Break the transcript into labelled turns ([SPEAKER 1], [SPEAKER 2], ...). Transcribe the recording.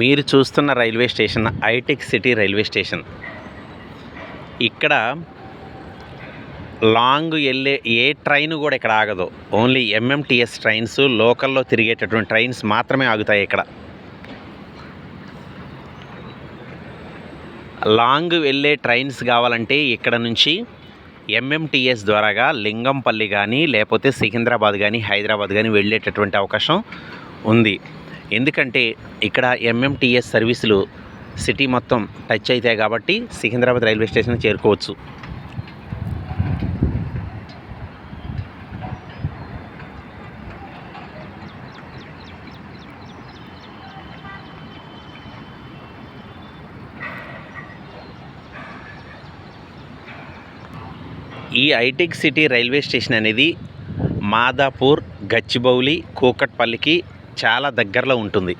[SPEAKER 1] మీరు చూస్తున్న railway station hitech city railway station. ఇక్కడ లాంగ్ వెళ్ళే ఏ ట్రైన్ కూడా ఇక్కడ ఆగదు. ఓన్లీ ఎంఎంటిఎస్ ట్రైన్స్ లోకల్లో తిరిగేటటువంటి ట్రైన్స్ మాత్రమే ఆగుతాయి ఇక్కడ. లాంగ్ వెళ్ళే ట్రైన్స్ కావాలంటే ఇక్కడ నుంచి ఎంఎంటిఎస్ ద్వారాగా లింగంపల్లి కానీ లేకపోతే సికింద్రాబాద్ కానీ హైదరాబాద్ కానీ వెళ్ళేటటువంటి అవకాశం ఉంది. ఎందుకంటే ఇక్కడ ఎంఎంటీఎస్ సర్వీసులు సిటీ మొత్తం టచ్ అవుతాయి కాబట్టి సికింద్రాబాద్ రైల్వే స్టేషన్ చేరుకోవచ్చు. ఈ ఐటెక్ సిటీ రైల్వే స్టేషన్ అనేది మాదాపూర్ గచ్చిబౌలి కూకట్పల్లికి చాలా దగ్గరలో ఉంటుంది.